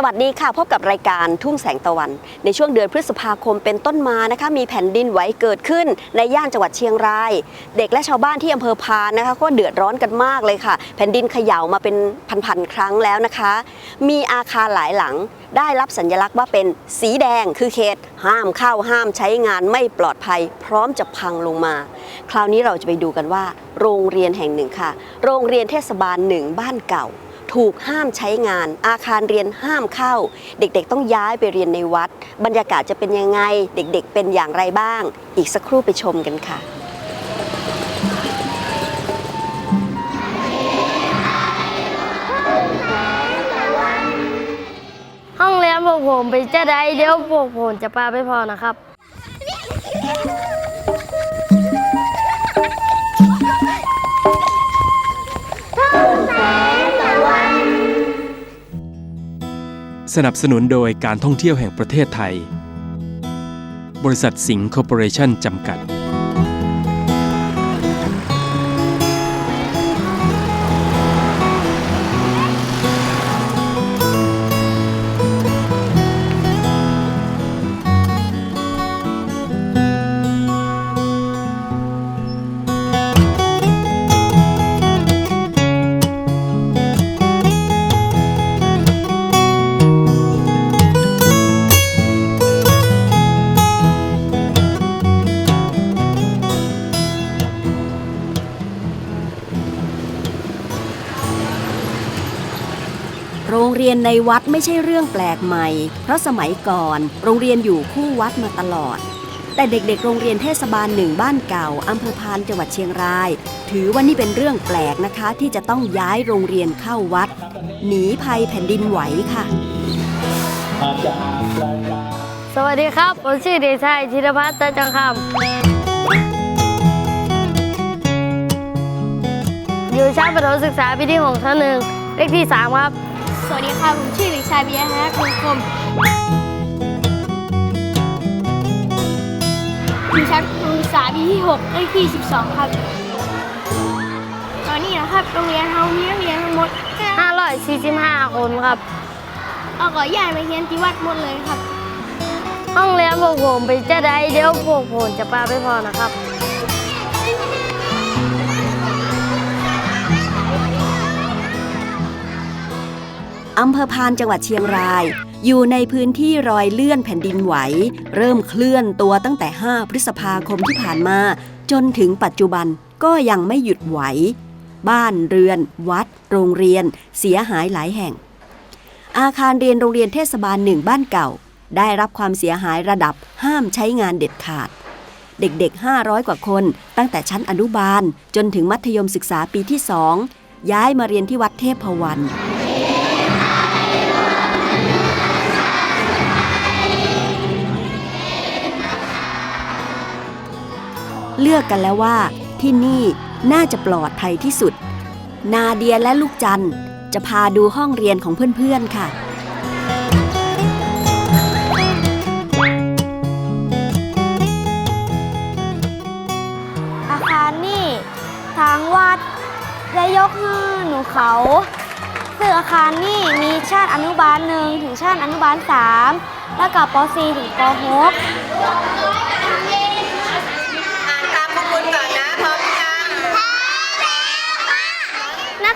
สวัสดีค่ะพบกับรายการทุ่งแสงตะวัน ในช่วงเดือนพฤษภาคมเป็นต้นมานะคะมีแผ่นดินไหวเกิดขึ้นในย่านจังหวัดเชียงราย เด็กและชาวบ้านที่อำเภอพานนะคะก็เดือดร้อนกันมากเลยค่ะ แผ่นดินเขย่ามาเป็นพันๆครั้งแล้วนะคะ มีอาคารหลายหลังได้รับสัญลักษณ์ว่าเป็นสีแดงคือเขตห้ามเข้าห้ามใช้งานไม่ปลอดภัย พร้อมจะพังลงมา คราวนี้เราจะไปดูกันว่า โรงเรียนแห่งหนึ่งค่ะ โรงเรียนเทศบาลหนึ่งบ้านเก่า ถูกห้ามใช้งาน อาคารเรียนห้ามเข้า เด็กๆต้องย้ายไปเรียนในวัด บรรยากาศจะเป็นยังไง เด็กๆเป็นอย่างไรบ้าง อีกสักครู่ไปชมกันค่ะห้องเรียนพวกผมไปจะได้เดี๋ยวพวกผมจะพาไปพอนะครับ สนับสนุนโดยการท่องเที่ยวแห่งประเทศไทย บริษัทสิงห์คอร์ปอเรชั่นจำกัด รงเรียนในวัดไม่ใช่เรื่องแปลกใหม่ เพราะสมัยก่อนโรงเรียนอยู่คู่วัดมาตลอด แต่เด็กๆ โรงเรียนเทศบาลหนึ่งบ้านเก่าอำเภอพานจังหวัดเชียงราย ถือว่านี่เป็นเรื่องแปลกนะคะ ที่จะต้องย้ายโรงเรียนเข้าวัด หนีภัยแผ่นดินไหวค่ะ สวัสดีครับ ผมชื่อเดชชัยธีรพัฒน์จังคำอยู่ชั้นประถมศึกษาปีที่6ชั้นหนึ่งเลขที่ 3 ครับ สวัสดีค่ะ ผมชื่อเด็กชายปิยะฮักคงคมอยู่ชั้นประถมศึกษาปีที่6เลขที่ 12 ครับ ตอนนี้นะครับโรงเรียนเฮามีนักเรียนทั้งหมด545 คนครับ เอาก็ย้ายมาเรียนที่วัดหมดเลยครับ ห้องเรียนพวกผมไปจะได้เดี๋ยวพวกผมจะพาไปพอนะครับ อำเภอพานจังหวัดเชียงราย อยู่ในพื้นที่รอยเลื่อนแผ่นดินไหว เริ่มเคลื่อนตัวตั้งแต่ 5 พฤษภาคมที่ผ่านมา จนถึงปัจจุบันก็ยังไม่หยุดไหว บ้านเรือน วัด โรงเรียน เสียหายหลายแห่ง อาคารเรียนโรงเรียนเทศบาลหนึ่งบ้านเก่า ได้รับความเสียหายระดับห้ามใช้งานเด็ดขาด เด็กๆ 500 กว่าคน ตั้งแต่ชั้นอนุบาล จนถึงมัธยมศึกษาปีที่2ย้ายมาเรียนที่วัดเทพวัน เลือกกันแล้วว่า ที่นี่น่าจะปลอดภัยที่สุด นาเดียและลูกจันจะพาดูห้องเรียนของเพื่อนๆค่ะ อาคารนี่ ทางวัดได้ยกให้หนูเขาซึ่งอาคารนี่มีชั้นอนุบาลหนึ่งถึงชั้นอนุบาลสามแล้วก็ป .4 ถึงป .6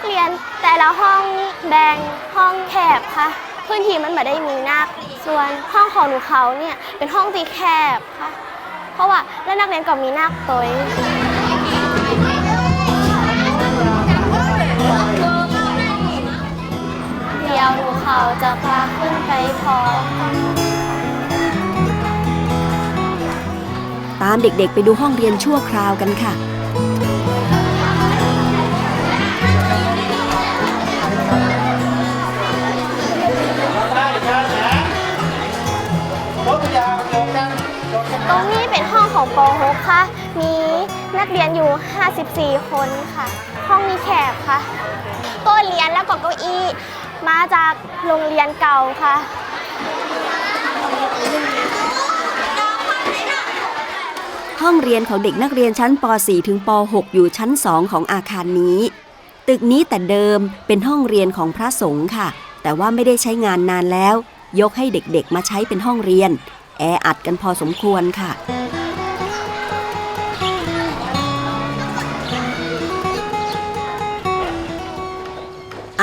เรียนแต่ละห้องแบ่งห้องแคบค่ะพื้นที่มันไม่ได้มีนัก ส่วนห้องของหนูเขาเนี่ยเป็นห้องที่แคบค่ะ เพราะว่าแล้วนักเรียนก็มีนักตัวเดี๋ยวหนูเขาจะพาขึ้นไปพร้อมตามเด็กๆ ไปดูห้องเรียนชั่วคราวกันค่ะ เรียนอยู่ 54 คนค่ะ ห้องนี้แคบค่ะโต๊ะเรียนแล้วก็เก้าอี้ มาจากโรงเรียนเก่าค่ะ ห้องเรียนของเด็กนักเรียนชั้นป .4 ถึงป .6 อยู่ชั้น 2 ของอาคารนี้ ตึกนี้แต่เดิมเป็นห้องเรียนของพระสงฆ์ค่ะ แต่ว่าไม่ได้ใช้งานนานแล้ว ยกให้เด็กๆมาใช้เป็นห้องเรียน แออัดกันพอสมควรค่ะ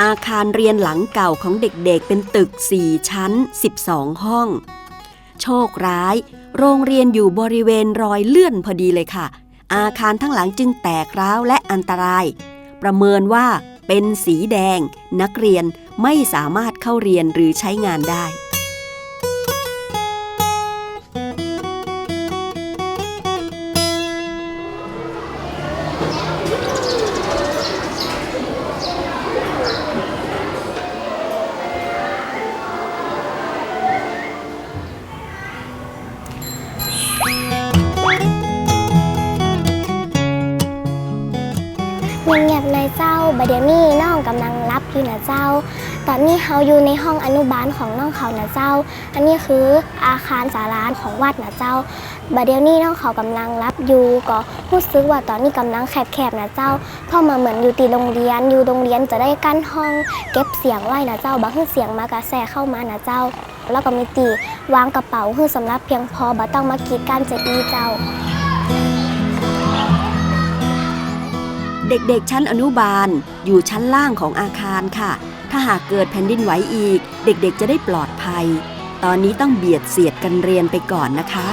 อาคารเรียนหลังเก่าของเด็กๆ เป็นตึก 4 ชั้น 12 ห้อง โชคร้าย โรงเรียนอยู่บริเวณรอยเลื่อนพอดีเลยค่ะ อาคารทั้งหลังจึงแตกร้าวและอันตราย ประเมินว่าเป็นสีแดง นักเรียนไม่สามารถเข้าเรียนหรือใช้งานได้ เงียบๆเลยเจ้าบดเดี๋ยวนี้น้องกำลังรับอยู่นะเจ้า ตอนนี้เขาอยู่ในห้องอนุบาลของน้องเขานะเจ้า อันนี้คืออาคารสาราของวัดนะเจ้าบดเดี๋ยวนี้น้องเขากำลังรับอยู่ก็รู้สึกว่าตอนนี้กำลังแคบๆนะเจ้าเพรามาเหมือนอยู่ตีโรงเรียนอยู่โรงเรียนจะได้กั้นห้องเก็บเสียงไว้นะเจ้าบางทีเสียงมากระแสเข้ามานะเจ้า แล้วก็มีตีวางกระเป๋าคือสำหรับเพียงพอบ่ต้องมากีดการจะอีเจ้า เด็กๆ ชั้นอนุบาล อยู่ชั้นล่างของอาคารค่ะ ถ้าหากเกิดแผ่นดินไหวอีก เด็กๆ จะได้ปลอดภัย ตอนนี้ต้องเบียดเสียดกันเรียนไปก่อนนะคะ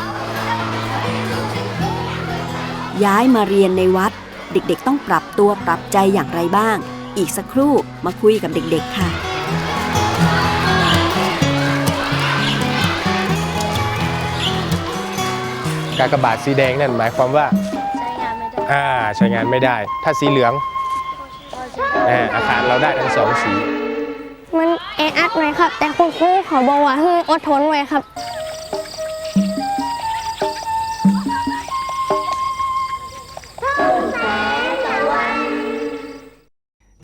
ย้ายมาเรียนในวัด เด็กๆ ต้องปรับตัวปรับใจอย่างไรบ้าง อีกสักครู่มาคุยกับเด็กๆ ค่ะกากบาทสีแดงนั่นหมายความว่า อ่าใช้งานไม่ได้ ถ้าสีเหลืองอ่าอาคารเราได้ทั้งสองสี มันแออัดไว้ครับ แต่คุณครูเขาบอกว่าให้อดทนไว้ครับ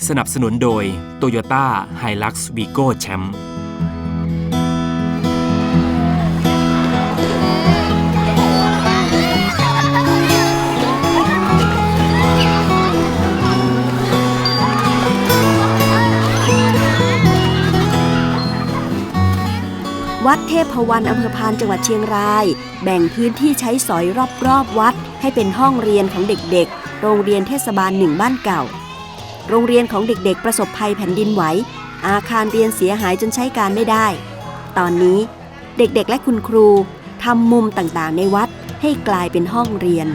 สนับสนุนโดย Toyota Hilux Vigo Champ วัดเทพวันอำเภอพานจังหวัดเชียงราย แบ่งพื้นที่ใช้สอยรอบๆวัด ให้เป็นห้องเรียนของเด็กๆ โรงเรียนเทศบาลหนึ่งบ้านเก่า โรงเรียนของเด็กๆ ประสบภัยแผ่นดินไหว อาคารเรียนเสียหายจนใช้การไม่ได้ ตอนนี้เด็กๆ และคุณครูทำมุมต่างๆ ในวัดให้กลายเป็นห้องเรียน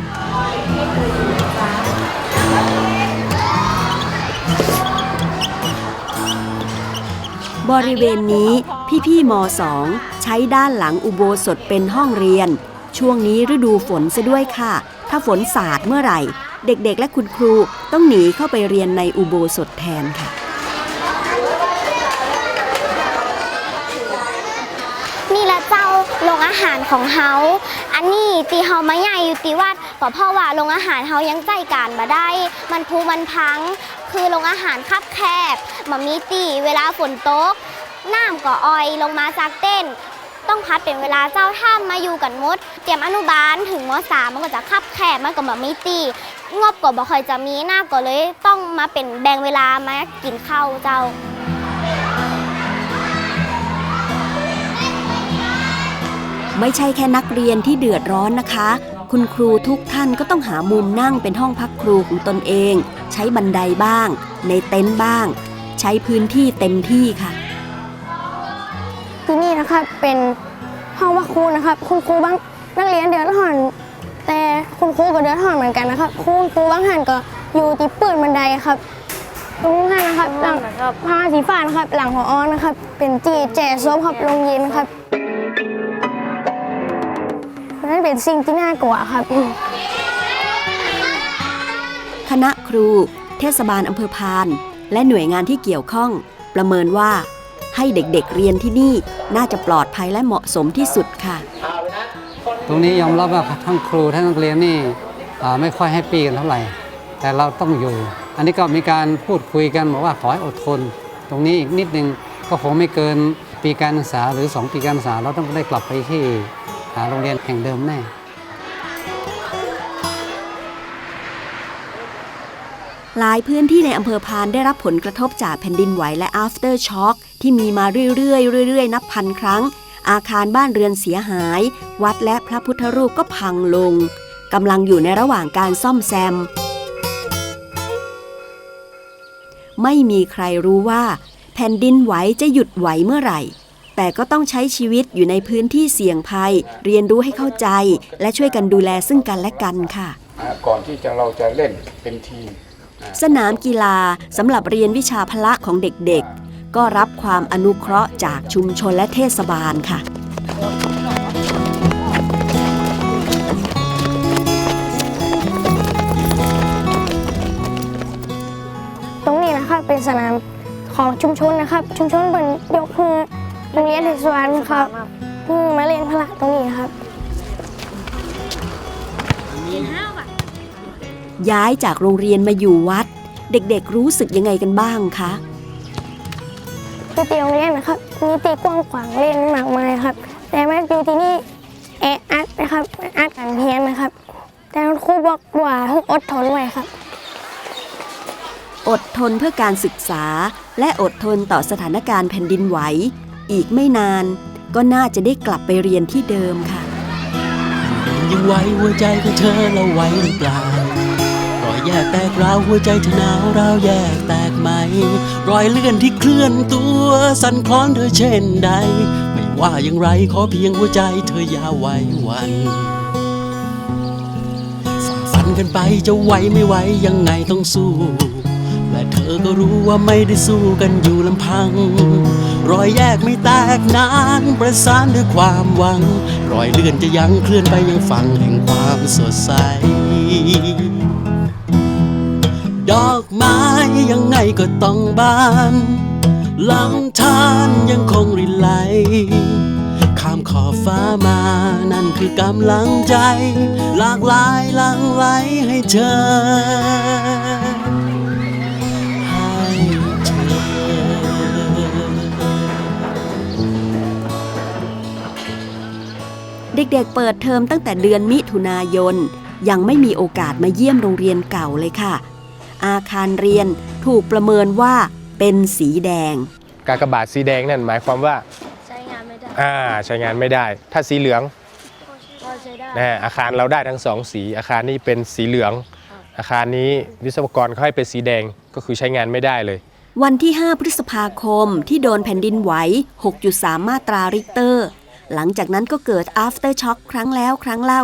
บริเวณนี้พี่ๆม .2 ใช้ด้านหลังอุโบสถเป็นห้องเรียน ช่วงนี้ฤดูฝนซะด้วยค่ะ ถ้าฝนสาดเมื่อไหร่ เด็กๆ และคุณครูต้องหนีเข้าไปเรียนในอุโบสถแทนค่ะ นี่ละเจ้าโรงอาหารของเฮา อันนี้ตีเฮามาใหญ่อยู่ตีวัดก็เพราะว่าโรงอาหารเฮายังใจการมาได้ มันพูมันพัง คือโรงอาหารคับแคบมามีตีเวลาฝนตกน้ำก็ออยลงมาจากเต้น ต้องพัดเป็นเวลาเจ้าท่ามมาอยู่กันมด เตรียมอนุบาลถึงมสามมันก็จะคับแคบมันก็มามีตีงบก็บ่ค่อยจะมีหน้าก็เลย ต้องมาเป็นแบ่งเวลามากินข้าวเจ้าไม่ใช่แค่นักเรียนที่เดือดร้อนนะคะ คุณครูทุกท่านก็ต้องหามุมนั่งเป็นห้องพักครูของตนเอง ใช้บันไดบ้าง ในเต็นท์บ้าง ใช้พื้นที่เต็มที่ค่ะที่นี่นะครับเป็นห้องพักครูนะครับ คุณครูบางนักเรียนเดือดร้อน แต่คุณครูก็เดือดร้อนเหมือนกันนะครับ คุณครูบางท่านก็อยู่ที่ปืนบันไดครับตรงนั้นนะครับหลังผ้าสีฟ้านะครับ หลังหัวอ้อนนะครับ เป็นจีแจซบครับโรงเย็นครับ เป็นสิ่งที่น่ากลัวครับ คณะครู เทศบาลอำเภอพาน และหน่วยงานที่เกี่ยวข้อง ประเมินว่าให้เด็กๆเรียนที่นี่น่าจะปลอดภัยและเหมาะสมที่สุดค่ะ ตรงนี้ยอมรับว่าทั้งครูทั้งนักเรียนนี่อ่าไม่ค่อยแฮปปี้กันเท่าไหร่ แต่เราต้องอยู่ อันนี้ก็มีการพูดคุยกันบอกว่าขอให้อดทน ตรงนี้อีกนิดนึงก็คงไม่เกินปีการศึกษาหรือ 2 ปีการศึกษาเราต้องได้กลับไปที่อ่าโรงเรียนแห่งเดิมแน่หลายพื้นที่ในอำเภอพานได้รับผลกระทบจากแผ่นดินไหวและ after shock ที่มีมาเรื่อยๆเรื่อยๆ นับพันครั้ง อาคารบ้านเรือนเสียหาย วัดและพระพุทธรูปก็พังลงกำลังอยู่ในระหว่างการซ่อมแซม ไม่มีใครรู้ว่า แผ่นดินไหวจะหยุดไหวเมื่อไหร่ แต่ก็ต้องใช้ชีวิตอยู่ในพื้นที่เสี่ยงภัย เรียนรู้ให้เข้าใจ และช่วยกันดูแลซึ่งกันและกันค่ะอ่าก่อนที่จะเราจะเล่นเป็นทีมสนามกีฬาสำหรับเรียนวิชาพละของเด็กๆ ก็รับความอนุเคราะห์จากชุมชนและเทศบาลค่ะตรงนี้นะครับเป็นสนามของชุมชนนะครับ ชุมชนเป็นยกคือโรงเรียนเทศบาลครับคือมาเล่นพละตรงนี้ครับย้ายจากโรงเรียนมาอยู่วัด เด็กๆรู้สึกยังไงกันบ้างคะคือตีโรงเรียนนะครับมีตีกว้างขวางเล่นมากมายครับ แต่แม่อยู่ที่นี่แออัดนะครับอัดกันเพียนนะครับ แต่คุณครูบอกว่าให้อดทนไว้ครับ อดทนเพื่อการศึกษาและอดทนต่อสถานการณ์แผ่นดินไหว อีกไม่นาน ก็น่าจะได้กลับไปเรียนที่เดิมค่ะยังไหวหัวใจของเธอเราไหวหรือเปล่ารอยแยกแตกร้าวหัวใจเธอหนาวราวแยกแตกไหม รอยเลื่อนที่เคลื่อนตัวสั่นคลอนเธอเช่นใด ไม่ว่าอย่างไรขอเพียงหัวใจเธออย่าไหววันฝันกันไปจะไหวไม่ไหวยังไงต้องสู้และเธอก็รู้ว่าไม่ได้สู้กันอยู่ลำพัง รอยแยกไม่แตกนานประสานด้วยความหวัง รอยเลื่อนจะยังเคลื่อนไปยังฝั่งแห่งความสดใส ดอกไม้ยังไงก็ต้องบานลำธารยังคงรินไหล ข้ามขอบฟ้ามา นั่นคือกำลังใจ หลากหลายหลังไหลให้เธอ เด็กๆ เปิดเทอมตั้งแต่เดือนมิถุนายน ยังไม่มีโอกาสมาเยี่ยมโรงเรียนเก่าเลยค่ะ อาคารเรียนถูกประเมินว่าเป็นสีแดง กากบาทสีแดงนั่นหมายความว่าใช้งานไม่ได้อ่าใช้งานไม่ได้ ถ้าสีเหลืองพอใช้ได้นะฮะอาคารเราได้ทั้งสองสี อาคารนี้เป็นสีเหลือง อาคารนี้วิศวกรเขาให้เป็นสีแดงก็คือใช้งานไม่ได้เลย วันที่ 5 พฤษภาคมที่โดนแผ่นดินไหว 6.3 มาตราริกเตอร์ หลังจากนั้นก็เกิด after shock ครั้งแล้วครั้งเล่า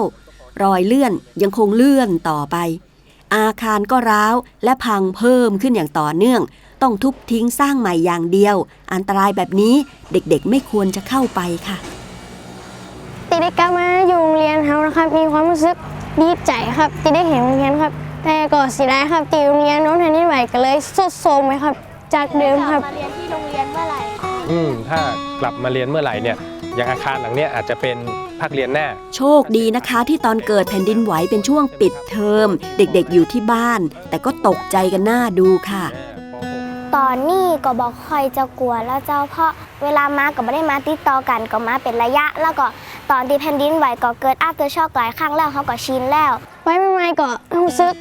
รอยเลื่อนยังคงเลื่อนต่อไป อาคารก็ร้าวและพังเพิ่มขึ้นอย่างต่อเนื่อง ต้องทุบทิ้งสร้างใหม่อย่างเดียว อันตรายแบบนี้เด็กๆไม่ควรจะเข้าไปค่ะตีได้กลับมาอยู่โรงเรียนเฮานะครับ มีความรู้สึกดีใจครับที่ได้เห็นโรงเรียนครับ แต่ก็เสียดายครับที่โรงเรียนโน้นแผ่นดินไหวก็เลยสุดโทรมไหมครับ จากเดิมครับมาเรียนที่โรงเรียนเมื่อไหร่อืมถ้ากลับมาเรียนเมื่อไหร่เนี่ย อย่างอาคารหลังเนี้ยอาจจะเป็นภาคเรียนหน้า โชคดีนะคะที่ตอนเกิดแผ่นดินไหวเป็นช่วงปิดเทอม เด็กๆอยู่ที่บ้าน แต่ก็ตกใจกันหน้าดูค่ะ ตอนนี้ก็บอกคอยจะกลัวแล้วเจ้าเพราะเวลามาก็ไม่ได้มาติดต่อกันก็มาเป็นระยะ แล้วก็ตอนที่แผ่นดินไหวก็เกิดอัพเตอร์ช็อกหลายครั้งแล้วเขาก็ชินแล้ว ไว้ใหม่ๆก็รู้สึก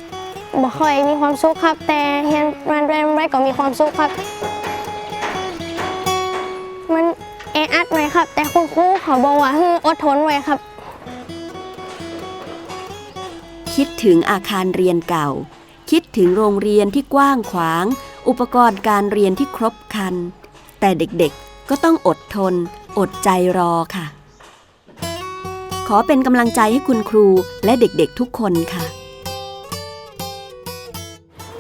บ่ค่อยมีความสุขครับ แต่เห็นมันไปมันไปก็มีความสุขครับ มัน แออัดไว้ครับ แต่คุณครูเขาบอกว่าให้อดทนไว้ครับ คิดถึงอาคารเรียนเก่า คิดถึงโรงเรียนที่กว้างขวาง อุปกรณ์การเรียนที่ครบครัน แต่เด็กๆก็ต้องอดทน อดใจรอค่ะ ขอเป็นกำลังใจให้คุณครูและเด็กๆทุกคนค่ะ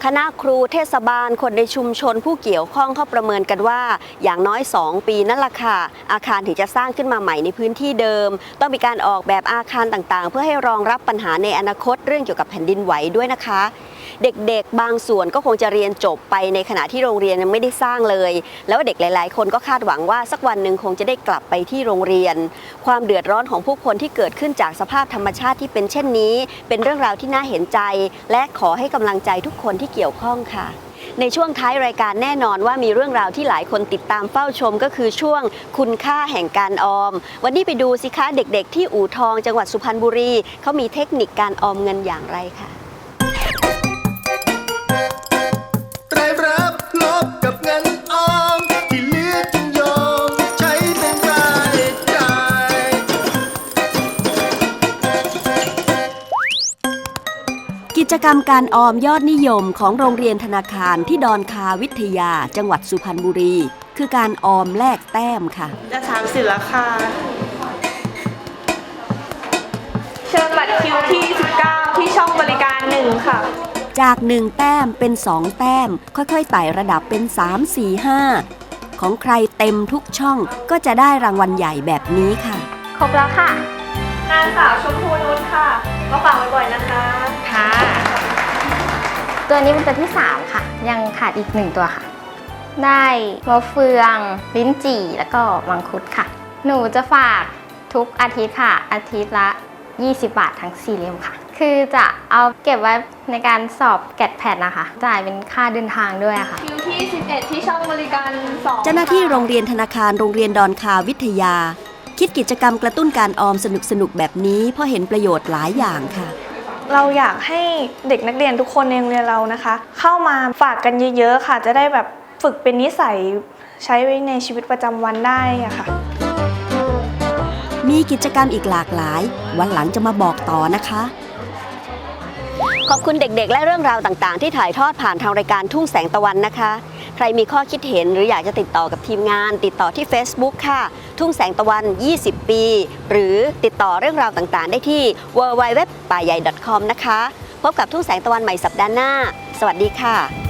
คณะครูเทศบาลคนในชุมชนผู้เกี่ยวข้องเขาประเมินกันว่า อย่างน้อย 2 ปีนั่นแหละค่ะ อาคารถึงจะสร้างขึ้นมาใหม่ในพื้นที่เดิม ต้องมีการออกแบบอาคารต่างๆ เพื่อให้รองรับปัญหาในอนาคตเรื่องเกี่ยวกับแผ่นดินไหวด้วยนะคะ เด็กๆ บางส่วนก็คงจะเรียนจบไปในขณะที่โรงเรียนยังไม่ได้สร้างเลย แล้วเด็กหลาย ๆ คนก็คาดหวังว่าสักวันหนึ่งคงจะได้กลับไปที่โรงเรียน ความเดือดร้อนของผู้คนที่เกิดขึ้นจากสภาพธรรมชาติที่เป็นเช่นนี้ เป็นเรื่องราวที่น่าเห็นใจ และขอให้กำลังใจทุกคนที่เกี่ยวข้องค่ะในช่วงท้ายรายการแน่นอนว่ามีเรื่องราวที่หลายคนติดตามเฝ้าชมก็คือช่วงคุณค่าแห่งการออม วันนี้ไปดูสิคะเด็กๆ ที่อู่ทองจังหวัดสุพรรณบุรีเขามีเทคนิคการออมเงินอย่างไรค่ะ กิจกรรมการออมยอดนิยมของโรงเรียนธนาคารที่ดอนคาวิทยาจังหวัดสุพรรณบุรี คือการออมแลกแต้มค่ะ จะสามสิบราคาเชิญบัตรคิวที่ 19 ที่ช่องบริการหนึ่งค่ะ จาก 1 แต้มเป็น 2 แต้ม ค่อยๆไต่ระดับเป็น 3 4 5 ของใครเต็มทุกช่องก็จะได้รางวัลใหญ่แบบนี้ค่ะ ครบแล้วค่ะ นางสาวชมพูนุชค่ะมาฝากบ่อยๆนะคะ ค่ะ ตัวนี้เป็นตัวที่ 3 ค่ะ ยังขาดอีกหนึ่งตัวค่ะ ได้มะเฟือง ลิ้นจี่ แล้วก็มังคุดค่ะ หนูจะฝากทุกอาทิตย์ค่ะ อาทิตย์ละ 20 บาททั้ง4เล่มค่ะ คือจะเอาเก็บไว้ในการสอบแกดแพดนะคะ จ่ายเป็นค่าเดินทางด้วยอะค่ะ คิวที่ 11 ที่ช่องบริการ2เจ้าหน้าที่โรงเรียนธนาคารโรงเรียนดอนคาวิทยา คิดกิจกรรมกระตุ้นการออมสนุกๆแบบนี้เพราะเห็นประโยชน์หลายอย่างค่ะ เราอยากให้เด็กนักเรียนทุกคนในโรงเรียนเรานะคะ เข้ามาฝากกันเยอะๆค่ะ จะได้แบบฝึกเป็นนิสัยใช้ไว้ในชีวิตประจำวันได้อะค่ะ มีกิจกรรมอีกหลากหลาย วันหลังจะมาบอกต่อนะคะ ขอบคุณเด็กๆ และเรื่องราวต่างๆ ที่ถ่ายทอดผ่านทางรายการทุ่งแสงตะวันนะคะ ใครมีข้อคิดเห็นหรืออยากจะติดต่อกับทีมงาน ติดต่อที่ Facebook ค่ะ ทุ่งแสงตะวัน 20 ปี หรือติดต่อเรื่องราวต่างๆ ได้ที่ www ป่าใหญ่ .com นะคะ พบกับทุ่งแสงตะวันใหม่สัปดาห์หน้า สวัสดีค่ะ